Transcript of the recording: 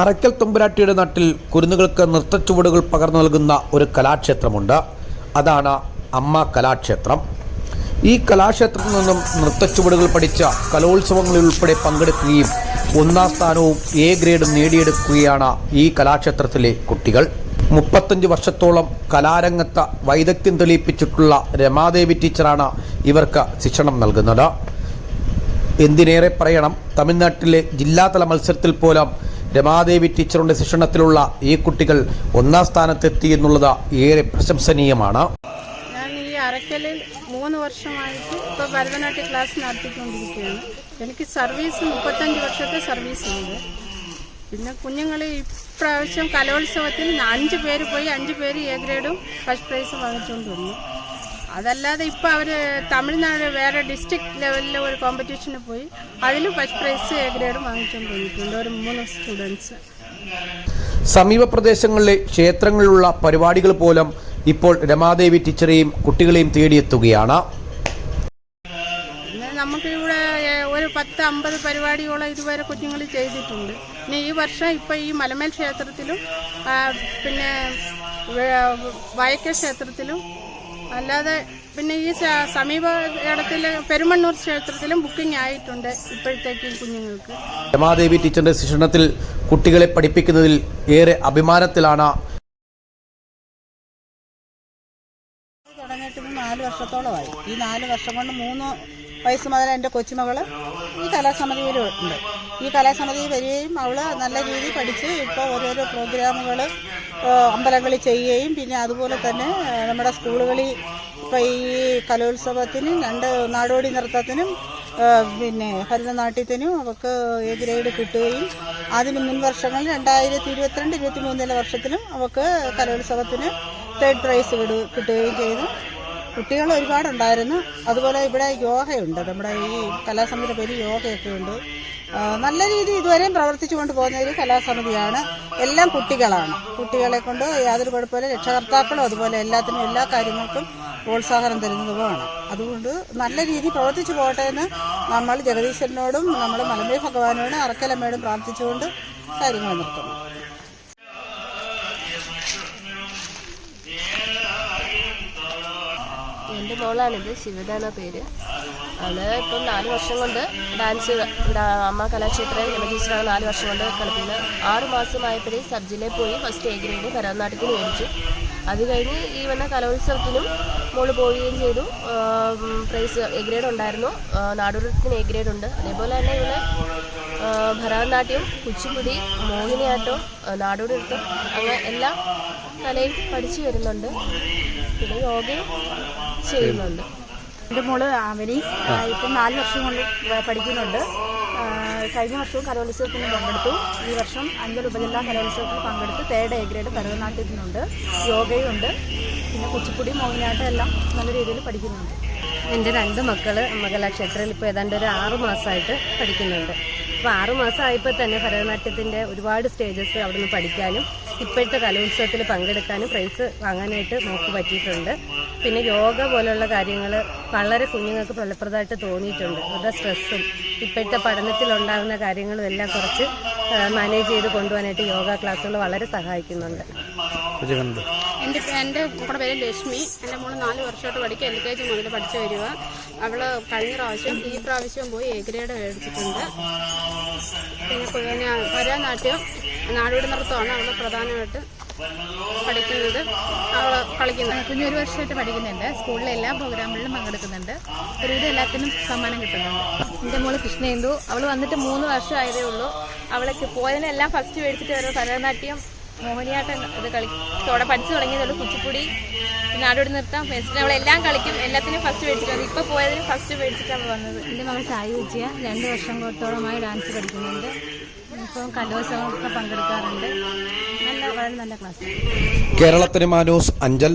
അറയ്ക്കൽ തുമ്പുരാട്ടിയുടെ നാട്ടിൽ കുരുന്നുകൾക്ക് നൃത്തച്ചുവടുകൾ പകർന്നു നൽകുന്ന ഒരു കലാക്ഷേത്രമുണ്ട്. അതാണ് അമ്മ കലാക്ഷേത്രം. ഈ കലാക്ഷേത്രത്തിൽ നിന്നും നൃത്തച്ചുവടുകൾ പഠിച്ച കലോത്സവങ്ങളിൽ ഉൾപ്പെടെ പങ്കെടുക്കുകയും ഒന്നാം സ്ഥാനവും എ ഗ്രേഡും നേടിയെടുക്കുകയാണ് ഈ കലാക്ഷേത്രത്തിലെ കുട്ടികൾ. മുപ്പത്തഞ്ച് വർഷത്തോളം കലാരംഗത്ത് വൈദഗ്ധ്യം തെളിയിപ്പിച്ചിട്ടുള്ള രമാദേവി ടീച്ചറാണ് ഇവർക്ക് ശിക്ഷണം നൽകുന്നത്. എന്തിനേറെ പറയണം തമിഴ്നാട്ടിലെ ജില്ലാതല മത്സരത്തിൽ പോലും രമാദേവി ടീച്ചറുടെ ശിക്ഷണത്തിലുള്ള ഈ കുട്ടികൾ ഒന്നാം സ്ഥാനത്തെത്തി എന്നുള്ളത് ഏറെ പ്രശംസനീയമാണ്. ഞാൻ ഈ അരക്കലിൽ മൂന്ന് വർഷമായിട്ട് ഇപ്പോൾ ഭരതനാട്യ ക്ലാസ് നടത്തിക്കൊണ്ടിരിക്കുകയാണ്. എനിക്ക് സർവീസ് മുപ്പത്തഞ്ച് വർഷത്തെ സർവീസ് ഉണ്ട് പിന്നെ കുഞ്ഞുങ്ങൾ ഇപ്രാവശ്യം കലോത്സവത്തിൽ അഞ്ച് പേര് പോയി അഞ്ച് പേര് എ ഗ്രേഡും ഫസ്റ്റ് പ്രൈസ് വാങ്ങിച്ചുകൊണ്ട് അതല്ലാതെ ഇപ്പോൾ അവർ തമിഴ്നാട് വേറെ ഡിസ്ട്രിക്ട് ലെവലിലെ ഒരു കോമ്പറ്റീഷന് പോയി. അതിലും ഫസ്റ്റ് പ്രൈസ് എ ഗ്രേഡും വാങ്ങിച്ചുകൊണ്ട് ഒരു മൂന്ന് സ്റ്റുഡൻസ് സമീപ പ്രദേശങ്ങളിലെ ക്ഷേത്രങ്ങളിലുള്ള പരിപാടികൾ പോലും ഇപ്പോൾ രമാദേവി ടീച്ചറെയും കുട്ടികളെയും തേടിയെത്തുകയാണ്. നമുക്കിവിടെ ഒരു പത്ത് അമ്പത് പരിപാടിയോളം ഇതുവരെ കുഞ്ഞുങ്ങൾ ചെയ്തിട്ടുണ്ട്. പിന്നെ ഈ വർഷം ഇപ്പം ഈ മലമേൽ ക്ഷേത്രത്തിലും പിന്നെ വേ- വയക്കൽ ക്ഷേത്രത്തിലും അല്ലാതെ പിന്നെ ഈ സമീപ ഇടത്തിൽ പെരുമണ്ണൂർ ക്ഷേത്രത്തിലും ബുക്കിംഗ് ആയിട്ടുണ്ട് ഇപ്പോഴത്തേക്ക് കുഞ്ഞുങ്ങൾക്ക്. രമാദേവി ടീച്ചറിന്റെ ശിക്ഷണത്തിൽ കുട്ടികളെ പഠിപ്പിക്കുന്നതിൽ ഏറെ അഭിമാനത്തിലാണ്. തുടങ്ങിയിട്ട് നാല് വർഷത്തോളമായി. ഈ നാല് വർഷം കൊണ്ട് മൂന്ന് വയസ്സ് മുതൽ എന്റെ കൊച്ചുമകൾ ഈ കലാസമിതിയിൽ ഉണ്ട്. ഈ കലാസമിതി വരികയും അവൾ നല്ല രീതിയിൽ പഠിച്ച് ഇപ്പോൾ ഓരോരോ പ്രോഗ്രാമുകൾ അമ്പലങ്ങളിൽ ചെയ്യുകയും പിന്നെ അതുപോലെ തന്നെ നമ്മുടെ സ്കൂളുകളിൽ ഇപ്പം ഈ കലോത്സവത്തിനും രണ്ട് നാടോടി നൃത്തത്തിനും പിന്നെ ഭരതനാട്യത്തിനും അവർക്ക് എ ഗ്രേഡ് കിട്ടുകയും അതിന് മുൻ വർഷങ്ങളിൽ രണ്ടായിരത്തി ഇരുപത്തിരണ്ട് ഇരുപത്തി മൂന്നിലെ വർഷത്തിലും അവർക്ക് കലോത്സവത്തിന് തേർഡ് പ്രൈസ് കിടു- കിട്ടുകയും ചെയ്തു. കുട്ടികൾ ഒരുപാടുണ്ടായിരുന്നു. അതുപോലെ ഇവിടെ യോഗയുണ്ട്. നമ്മുടെ ഈ കലാസമിതിയുടെ പേര് യോഗയൊക്കെ ഉണ്ട്. നല്ല രീതിയിൽ ഇതുവരെയും പ്രവർത്തിച്ചു കൊണ്ട് പോകുന്ന ഒരു കലാസമിതിയാണ്. എല്ലാം കുട്ടികളാണ്. കുട്ടികളെ കൊണ്ട് യാതൊരു കുഴപ്പമില്ല. രക്ഷകർത്താക്കളും അതുപോലെ എല്ലാത്തിനും എല്ലാ കാര്യങ്ങൾക്കും പ്രോത്സാഹനം തരുന്നതുമാണ് അതുകൊണ്ട് നല്ല രീതിയിൽ പ്രവർത്തിച്ചു പോകട്ടെ എന്ന് നമ്മൾ ജഗദീശ്വരനോടും നമ്മൾ മലമ്പേ ഭഗവാനോടും അറക്കലമ്മയോടും പ്രാർത്ഥിച്ചുകൊണ്ട് കാര്യങ്ങൾ നിർത്തുന്നു. എന്റെ മോളാണിത് ശിവദാന പേര്. അവൾ ഇപ്പം നാല് വർഷം കൊണ്ട് ഡാൻസ് അമ്മ കലാക്ഷേത്ര രമജീശ്വരാണ് നാല് വർഷം കൊണ്ട് കളിക്കുന്നത് ആറ് മാസമായപ്പോഴേ സബ് ജില്ലയിൽ പോയി ഫസ്റ്റ് എ ഗ്രേഡ് ഭരതനാട്യത്തിന് മേടിച്ചു. അത് കഴിഞ്ഞ് ഈ വന്ന കലോത്സവത്തിനും മോൾ പോവുകയും ചെയ്തു. പ്രൈസ് എ ഗ്രേഡ് ഉണ്ടായിരുന്നു. നാടോടത്തിന് എ ഗ്രേഡ് ഉണ്ട്. അതേപോലെ തന്നെ ഇവിടെ ഭരതനാട്യം കുച്ചിപ്പുടി മോഹിനിയാട്ടം ആ, നാടോടി നൃത്തം അങ്ങനെ എല്ലാ കലയും പഠിച്ചു വരുന്നുണ്ട്. പിന്നെ യോഗയും ചെയ്യുന്നുണ്ട്. എന്റെ മോൾ അവനി ഇപ്പം നാല് വർഷം കൊണ്ട് പഠിക്കുന്നുണ്ട്. കഴിഞ്ഞ വർഷവും കലോത്സവത്തിന് പങ്കെടുത്തു. ഈ വർഷം അഞ്ചൽ ഉപജില്ലാ കലോത്സവത്തിൽ പങ്കെടുത്ത് തേർഡ് എ ഗ്രേഡ് ഭരതനാട്യത്തിനുണ്ട്. യോഗയും ഉണ്ട്. പിന്നെ കുച്ചിപ്പുടി മോഹിനിയാട്ടം എല്ലാം നല്ല രീതിയിൽ പഠിക്കുന്നുണ്ട്. എന്റെ രണ്ട് മക്കൾ മംഗലാക്ഷേത്രയിൽ ഇപ്പോൾ ഏതാണ്ട് ഒരു ആറ് മാസമായിട്ട് പഠിക്കുന്നുണ്ട്. അപ്പോൾ ആറ് മാസമായപ്പോൾ തന്നെ ഭരതനാട്യത്തിന്റെ ഒരുപാട് സ്റ്റേജസ് അവിടെ നിന്ന് പഠിക്കാനും ഇപ്പോഴത്തെ കലോത്സവത്തിൽ പങ്കെടുക്കാനും പ്രൈസ് വാങ്ങാനായിട്ട് നമുക്ക് പറ്റിയിട്ടുണ്ട്. പിന്നെ യോഗ പോലുള്ള കാര്യങ്ങൾ വളരെ കുഞ്ഞുങ്ങൾക്ക് ഫലപ്രദമായിട്ട് തോന്നിയിട്ടുണ്ട്. അവരുടെ സ്ട്രെസ്സും ഇപ്പോഴത്തെ പഠനത്തിലുണ്ടാകുന്ന കാര്യങ്ങളും എല്ലാം കുറച്ച് മാനേജ് ചെയ്ത് കൊണ്ടുപോകാനായിട്ട് യോഗ ക്ലാസ്സുകൾ വളരെ സഹായിക്കുന്നുണ്ട്. എന്റെ എന്റെ മോളുടെ പേര് ലക്ഷ്മി. എന്റെ മോൾ നാല് വർഷമായിട്ട് പഠിക്കുക. എൽ കെ ജി മുതൽ പഠിച്ചു വരിക. അവൾ കഴിഞ്ഞ പ്രാവശ്യം ഈ പ്രാവശ്യം പോയി എ ഗ്രേഡ് മേടിച്ചിട്ടുണ്ട് പിന്നെ പിന്നെ ഭരതനാട്യം നാടോടി നൃത്തമാണ് അവൾ പ്രധാനമായിട്ട് പഠിക്കുന്നത്. അവൾ കളിക്കുന്നത്. കുഞ്ഞൊരു വർഷമായിട്ട് പഠിക്കുന്നുണ്ട്. സ്കൂളിലെ എല്ലാ പ്രോഗ്രാമുകളിലും പങ്കെടുക്കുന്നുണ്ട്. ഒരുവിധം എല്ലാത്തിനും സമ്മാനം കിട്ടുന്നുണ്ട്. എന്റെ മോൾ കൃഷ്ണേന്ദു അവൾ വന്നിട്ട് മൂന്ന് വർഷമായതേ ഉള്ളൂ. അവൾക്ക് പോയതിനെല്ലാം ഫസ്റ്റ് മേടിച്ചിട്ട് വരുന്നത് ഭരതനാട്യം മോഹിനിയാട്ടം ഇത് കളി അവിടെ പഠിച്ചു തുടങ്ങിയതുള്ളൂ കുച്ചിപ്പുടി നാടോടി നൃത്തം ഫെസ്റ്റിന് അവളെല്ലാം കളിക്കും. എല്ലാത്തിനും ഫസ്റ്റ് മേടിച്ചിട്ട് വന്നു. ഇപ്പോൾ പോയതിന് ഫസ്റ്റ് മേടിച്ചിട്ടാണ് വന്നത്. എന്റെ മകൾ സായി വിജയ. രണ്ട് വർഷം തൊട്ടോളമായി ഡാൻസ് പഠിക്കുന്നുണ്ട്. ഇപ്പം കലോത്സവമൊക്കെ പങ്കെടുക്കാറുണ്ട്. കേരളത്തിന് മാനൂസ് അഞ്ചൽ.